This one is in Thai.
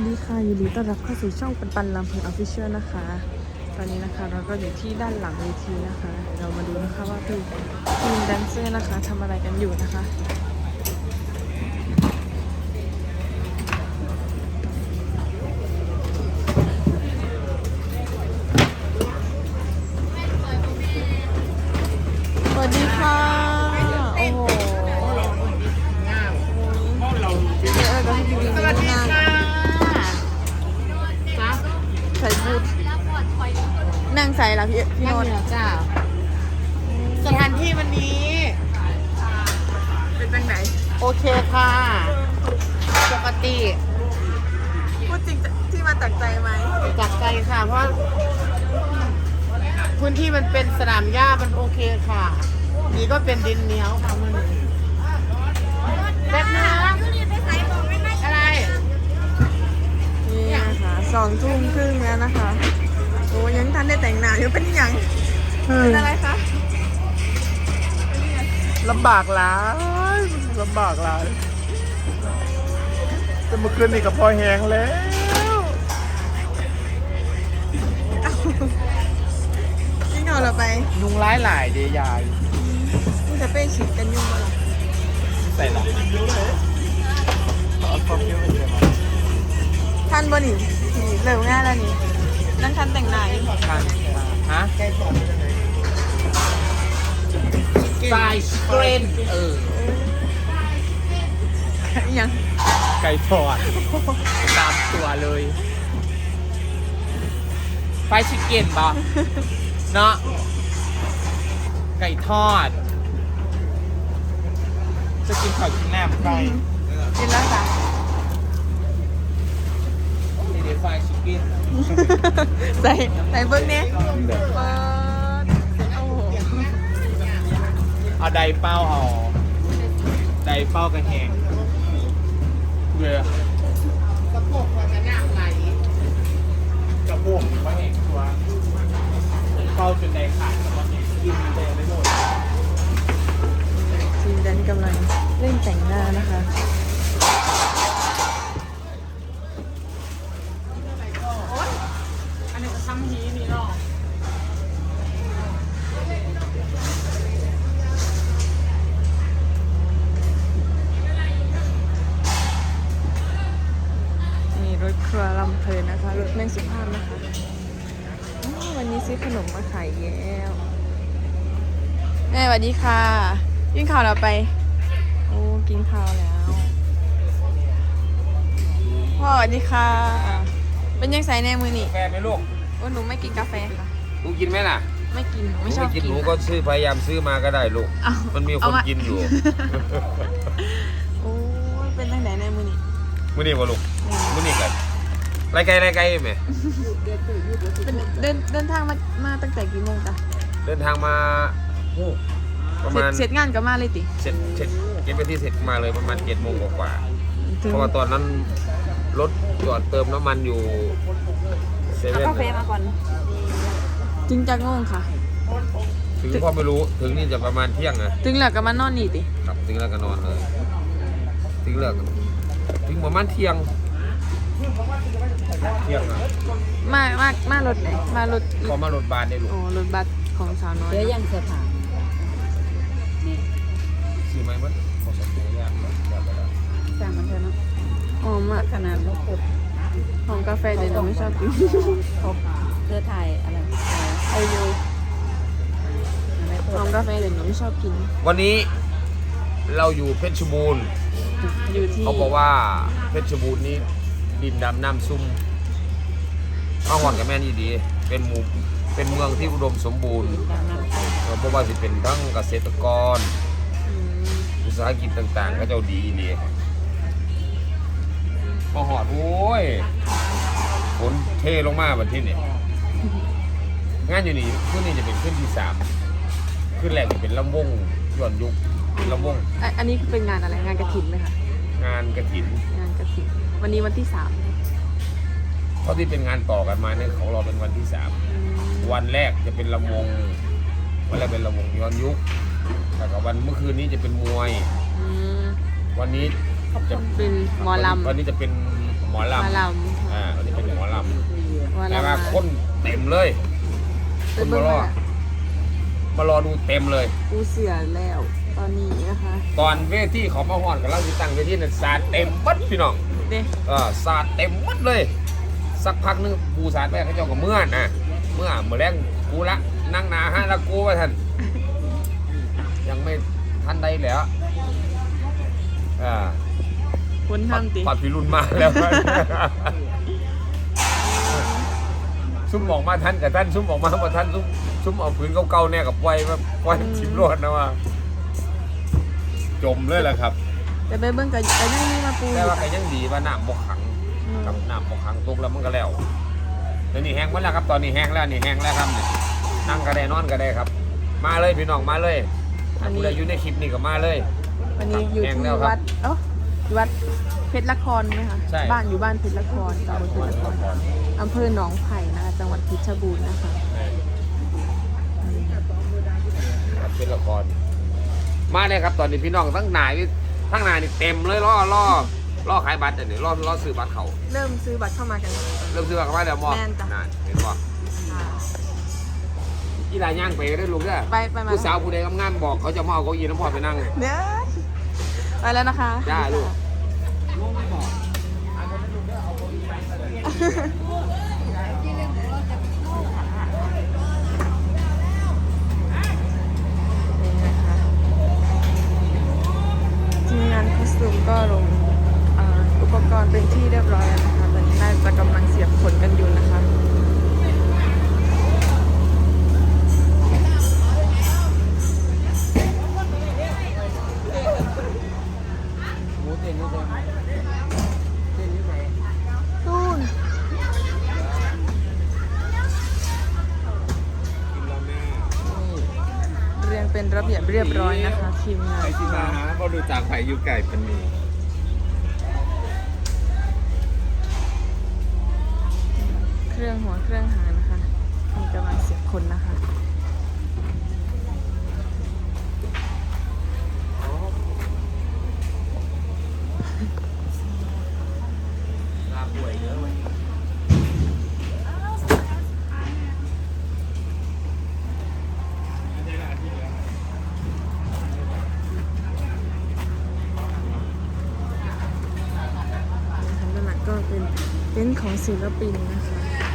วัสดีค่ะยินดีต้อนรับเข้าสู่ช่องปันปันลำเพลินออฟฟิเชียลนะคะ ตอนนี้นะคะเราก็อยู่ที่ด้านหลังเวทีนะคะ เรามาดูนะคะว่าพี่ทีมแดนเซอร์นะคะทำอะไรกันอยู่นะคะ นั่งใส่ละพี่พี่นั่โนงนเหนือจ้าสถานที่วันนี้ เป็นจังไหนโอเคค่ะ ปกติพูดจริงที่มาจากใจไหมจากใจค่ะเพราะพื้นที่มันเป็นสนามหญ้ามันโอเคค่ะ นี่ก็เป็นดินเหนียวค่ะมันแป๊บนึงนะอะไรนี่นะคะสองทุ่มครึ่งแล้วนะคะโอ้ยังทันได้แต่งหน้าอยู่เป็นหยังเป็นอะไรคะลำบากหลายลำบากหลายแต่เมื่อคืนนี่กับพอแหงแล้วกินข้าวเราไปยุงร้ายหลายเดยายนี่จะไปฉีดกันยุ่งมาหรอใส่หลังเอาความเยอะไปเลยมั้ยทันบ่นี่นี่เร็วง่ายแล้วนี่นั่งทัน แต่งหน้าอยู่ทานฮะไฟสเกรนเออยังไก่ทอดตามตัวเลยไฟชิคเก้นป่ะเนาะไก่ทอด จะกินข้าวกินน้ำไก่กินแล้วจ้ะนี่เดี๋ยวไฟชิคกี้น ใส่ใส่เบิ้งเนี่ยเปิดโอ้โหเอาไดเป้าเอาไดเป้ากระแหงเรือสะโพกมันจะหน้าไหลกระโปงกระแหงตัวเป้าจนไดขาดกระแหงกินแดงไปหมดทีมแดนกำลังเล่นแต่งหน้านะคะ ซื้อขนมมาขายแล้วแม่สวัสดีค่ะกินข้าวแล้วไป โอ้กินข้าวแล้ว พ่อสวัสดีค่ะ เป็นยังไงแน่มือนี่กาแฟไหมลูกโอ้หนูไม่กินกาแฟค่ะ หนูกินไหมล่ะไม่กินหนูหนูไม่ชอบไม่กินกินหนูก็ซื้อพยายามซื้อมาก็ได้ลูก เอามันมีเอาคนมากินอยู่ โอ้ยเป็นยังไงแน่มือนี่มื้อนี้บ่ลูกมื้อนี้กัน ไรไกลไรไกลไหมเป็นเดินเดินทางมามาตั้งแต่กี่โมงจ้ะเดินทางมาโอ้ประเสร็จมาณเสร็จงานก็มาเลยติเสร็จเสร็จเก็บไปที่เสร็จมาเลยประมาณ7โมงกว่าๆถึงเพราะว่าตอนนั้นรถจอดเติมน้ำมันอยู่เซเว่นกาแฟมาก่อนถึงจากโมงค่ะ ถึงพ่อไม่รู้ถึงนี่จะประมาณเที่ยงนะถึงแล้วก็มานอนนี่ติครับถึงแล้วก็นอนเลย ถึงแล้วก็ถึงประมาณเที่ยง เที่ยงอะมามามารถไหนมารถพอมารถบานได้ลูกโอ้รถบัสของสาวน้อยเดี๋ยวยังเสื้อผ้านี่ซื้อไหมมันพอสมควรยากแบบแบบแบบสั่งมันเถอะเนาะอ๋อมาขนาดลูกกดของกาแฟเดี๋ยวหนูไม่ชอบกินเขาเพื่อถ่ายอะไรไอโยอะไรขเพื่องกาแฟเดี๋ยวหนูไม่ชอบกิน วันนี้เราอยู่เพชรบูรณ์อยู่ที่เขาบอกว่าเพชรบูรณ์นี้ ดินดำน้ำซุ่มข้าวหอนกับแม่นี่ดี เป็นหมู่เป็นเมืองที่อุดมสมบูรณ์เพราะว่าสิเป็นทั้งเกษตรกร อุตสาหกิจต่างๆ ก็เจ้าดีนี่พอหอดโอ้ยฝนเทลงมาบัดที่นี่งานอยู่นี่ขึ้นนี่จะเป็นขึ้นที่สามขึ้นแรกจะเป็นลำวงย้อนยุคลำวง อันนี้เป็นงานอะไรงานกระถินไหมคะ งานกระถินงานกระถินวันนี้วันที่สามเพราะที่เป็นงานต่อกันมาเนี่ยของเราเป็นวันที่สามอืมวันแรกจะเป็นลำวงวันแรกเป็นลำวงย้อนยุคแล้วก็วันเมื่อคืนนี้จะเป็นมวย อืมวันนี้จะเป็นหมอลำวันนี้จะเป็นหมอมาลำลำอ่าอันนี้เป็นหมอลมาำแต่ลำว่าคนเต็มเลยคไปนเบิ่มางรอน่ะมารอดูเต็มเลย กูเสียแล้ว ตอนนี้นะคะตอนเวทีเขามาห่อนกับเราที่ตั้งเวทีนั้นสาดเต็มบัดพี่น้องเด้เออสาดเต็มบัดเลย สักพักนึงกูสาดไปเขาเจ้าก็เมื่อนะเมื่อเมื่อแรงกูละนั่งหนาฮะแล้วกูว่าท่านยังไม่ทันใดแล้วอ่าคนทำติปัดพิรุณมาแล้วซุ่มออกมาทันกับท่านซุ่มออกมาบ่ท่านซุ่มซุ่มเอาผืนเก่าๆเนี่ยกับปล่อยมาปล่อยทิมรวดนะว่า จมเลยแหละครับ แต่ไปเบิ่งกับไอ้นั่นนี่มาปูแต่ว่าก็ยังดีว่าน้ำบกขังอืมกับน้ำบกขังตกแล้วมันก็แล้วเดี๋ยวนี้แห้งหมดแล้วครับตอนนี้แห้งแล้วนี่แห้งแล้วครับนี่นั่งก็ได้นอนก็ได้ครับ มาเลยพี่น้องมาเลยถ้าผู้ใดอยู่ในคลิปนี้ก็มาเลย วันนี้อยู่แห้งที่แล้วครับวัด เอ้าอยู่วัดเพชรละครไหมคะ ใช่ บ้านอยู่บ้านเพชรละครตำบลเพชรละครอำเภอหนองไผ่นะคะจังหวัดเพชรบูรณ์นะคะ ครับเป็นละคร มาเลยครับตอนนี้พี่น้องทั้งหนายทั้งหนายนี่เต็มเลยล่อล่อล่อขายบัตรอันนี้ล่อล่อซื้อบัตรเขาเริ่มซื้อบัตรเข้ามากันแล้ว เริ่มซื้อบัตรเข้ามาแล้วมอแม่นจ้ะ นั่นเห็นบ่ค่ะ อีหลายย่างไปได้อลูกเด้อไปไปมา ผู้สาวผู้ใดกำงานบอกเขาจะมาเอาเก้าอี้น้ำพอไปนั่งเนี่ยไปแล้วนะคะจ้าลูกนี่นะคะทีมงานคอสตูมก็ลงเอ่ออุปกรณ์ เป็นที่เรียบร้อยแล้วนะคะ ตอนนี้น่าจะกำลังเสียบขนกันอยู่นะคะหมูเต้นนี่เต้นเต้นนี่ไหนตูนกินแล้วแม่เรียงเป็นระเบียบเรียบร้อยนะคะทีมงานไอที่มาหาก็ดูจากไผ่ยูไก่ปันนี รื่องหัวเครื่องหางนะคะ มีกำลังเสียบคนนะคะลาป่วยเยอะวันนี้นะคะด้านหลังก็เป็นเต็นของศิลปินนะคะ